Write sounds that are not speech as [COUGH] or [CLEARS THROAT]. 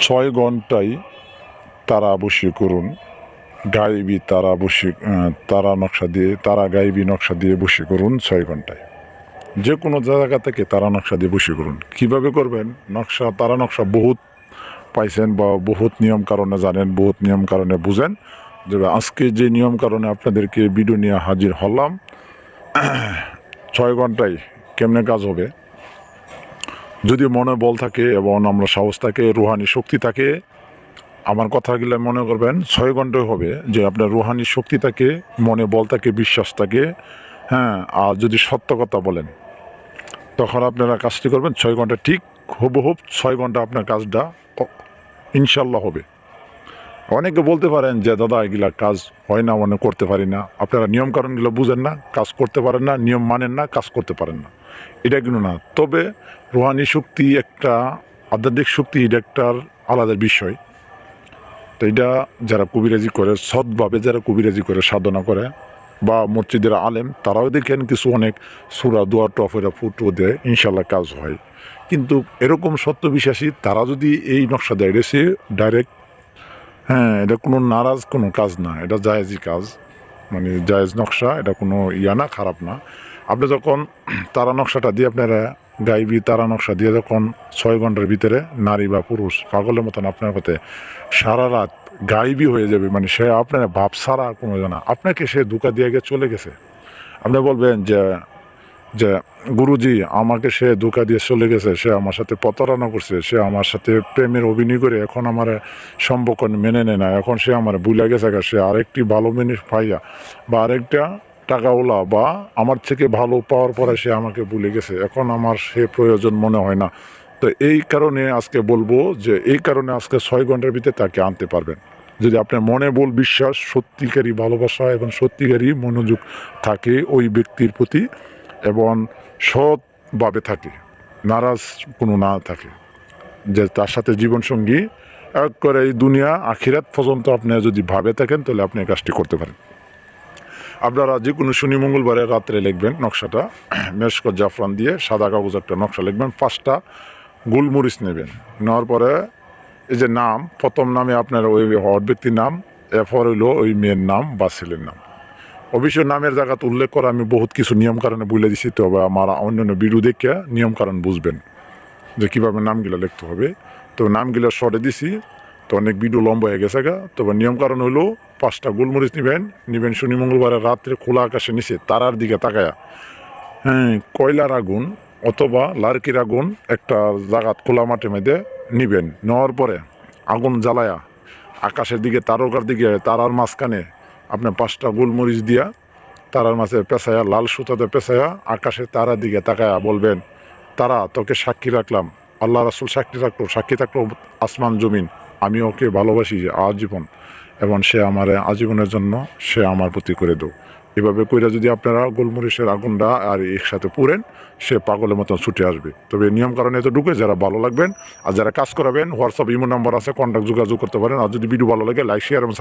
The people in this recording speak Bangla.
ছয় ঘন্টায় তারা বসিয়ে করুন। গাইবি তারা বসে তারা নকশা দিয়ে, তারা গাইবি নকশা দিয়ে বসে করুন ছয় ঘন্টায়। যে কোনো জায়গা থেকে তারা নকশা দিয়ে বসে করুন। কীভাবে করবেন? নকশা, তারা নকশা বহুত পাইছেন বা বহুত নিয়ম কারণে জানেন, বহুত নিয়ম কারণে বুঝেন। যে আজকে যে নিয়ম কারণে আপনাদেরকে ভিডিও নিয়ে হাজির হলাম। ছয় ঘন্টায় কেমনে কাজ হবে? যদি মনে বল থাকে এবং আমরা সাহস থাকে, রুহানি শক্তি থাকে, আমার কথাগুলো মনে করবেন, ছয় ঘন্টায় হবে যে আপনার রুহানি শক্তি থাকে, মনে বল থাকে, বিশ্বাস থাকে হ্যাঁ আর যদি সত্য কথা বলেন, তখন আপনারা কাজটি করবেন, ছয় ঘণ্টা ঠিক হুবহুব ছয় ঘণ্টা আপনার কাজটা ইনশাল্লাহ হবে। অনেকে বলতে পারেন যে, দাদা, এগুলা কাজ হয় না, মনে করতে পারি না। আপনারা নিয়মকানুনগুলো বুঝেন না, কাজ করতে পারেন না, নিয়ম মানেন না, কাজ করতে পারেন না। এটা কিন্তু না। তবে রুহানি শক্তি একটা, আধ্যাত্মিক শক্তি এটা একটা আলাদা বিষয়। তো এটা যারা কবিরাজি করে, সৎভাবে যারা কবিরাজি করে, সাধনা করে, বা মসজিদের আলেম, তারাও দেখেন কিছু অনেক সুরা, দোয়া, টফেরা ফুটো দেয় ইনশাল্লাহ কাজ হয়। কিন্তু এরকম সত্য বিশ্বাসী তারা যদি এই নকশা দেয়, এটা ডাইরেক্ট হ্যাঁ এটা কোনো নারাজ কোনো কাজ না, এটা জায়েজি কাজ। মানে জায়েজ নকশা, এটা কোনো ইয়া না, খারাপ না। আপনি যখন [CLEARS THROAT] তারা নকশাটা দিয়ে আপনারা গাইবি, তারা নকশা দিয়ে যখন ছয় ঘণ্টার ভিতরে নারী বা পুরুষ পাগলের মতন আপনার কাছে সারা রাত গাইবি হয়ে যাবে মানে সে আপনার ভাব সারা কোনো জানা আপনাকে সে ধোকা দিয়ে গিয়ে চলে গেছে। আপনি বলবেন যে যে, গুরুজি, আমাকে সে ধোকা দিয়ে চলে গেছে, সে আমার সাথে প্রতারণা করছে, সে আমার সাথে প্রেমের অভিনয় করে এখন আমার সম্পর্ক মেনে নেয় না, এখন সে আমার ভুলে গেছে সে আরেকটি ভালো মিনিট পাইয়া বা আরেকটা টাকাওয়ালা বা আমার থেকে ভালো পাওয়ার পরে সে আমাকে ভুলে গেছে, এখন আমার সে প্রয়োজন মনে হয় না। তো এই কারণে আজকে বলব যে, এই কারণে আজকে ছয় ঘণ্টার ভিতরে তাকে আনতে পারবেন। যদি আপনার মনে বল বিশ্বাস, সত্যিকারী ভালোবাসা এবং সত্যিকারী মনোযোগ থাকে ওই ব্যক্তির প্রতি এবং সৎভাবে থাকে, নারাজ কোনো না থাকে। যে তার সাথে জীবনসঙ্গী এক করে এই দুনিয়া, আখিরাত পর্যন্ত আপনি যদি ভাবে থাকেন, তাহলে আপনি এই কাজটি করতে পারেন। আপনারা যে কোনো শনি, মঙ্গলবারে রাত্রে লিখবেন নকশাটা মেশকর জাফরান দিয়ে সাদা কাগজ একটা নকশা লিখবেন, পাঁচটা গোলমরিচ নেবেন। নেওয়ার পরে এই যে নাম, প্রথম নামে আপনার ওই হট ব্যক্তির নাম, এরপর হইল ওই মেয়ের নাম বা ছেলের নাম। অবশ্য নামের জায়গাতে উল্লেখ করা আমি বহুত কিছু নিয়ম কারণে বলে দিছি তবে আমার অন্যান্য ভিডিও দেখে নিয়ম কারণ বুঝবেন যে কীভাবে নামগুলো লিখতে হবে। তো নামগুলো শর্টে দিছি, তো অনেক ভিডিও লম্বা হয়ে গেছে গা। তবে নিয়ম কারণ হলো পাঁচটা গোলমরিচ নেবেন নেবেন শনি মঙ্গলবারের রাত্রে খোলা আকাশে নিচে তারার দিকে তাকায়া। হ্যাঁ কয়লার আগুন অথবা লার্কির আগুন একটা জাগাত খোলা মাঠে মধ্যে নিবেন, নেওয়ার পরে আগুন জ্বালায়া আকাশের দিকে, তারকার দিকে, তারার মাঝখানে আপনি পাঁচটা গোলমরিচ দিয়া তারার মাঝে পেঁচায়া লাল সুতাতে পেঁচায়া আকাশের তারার দিকে তাকায়া বলবেন, তারা, তোকে সাক্ষী রাখলাম। আল্লাহ রাসুল সাক্ষী রাখল সাক্ষী থাকল আসমান, জমিন। আমি ওকে ভালোবাসি আজীবন এবং সে আমার আজীবনের জন্য সে আমার প্রতি করে দেও এভাবে কইরা যদি আপনারা গোলমরিচের আগুনটা আর একসাথে পুরেন সে পাগলের মতন ছুটে আসবে। তবে নিয়ম কারণে এত ঢুকে যারা ভালো লাগবেন আর যারা কাজ করাবেন হোয়াটসঅ্যাপ ইমো নাম্বার আছে কন্ট্যাক্ট যোগাযোগ করতে পারেন। আর যদি ভিডিও ভালো লাগে লাইক শেয়ার এবং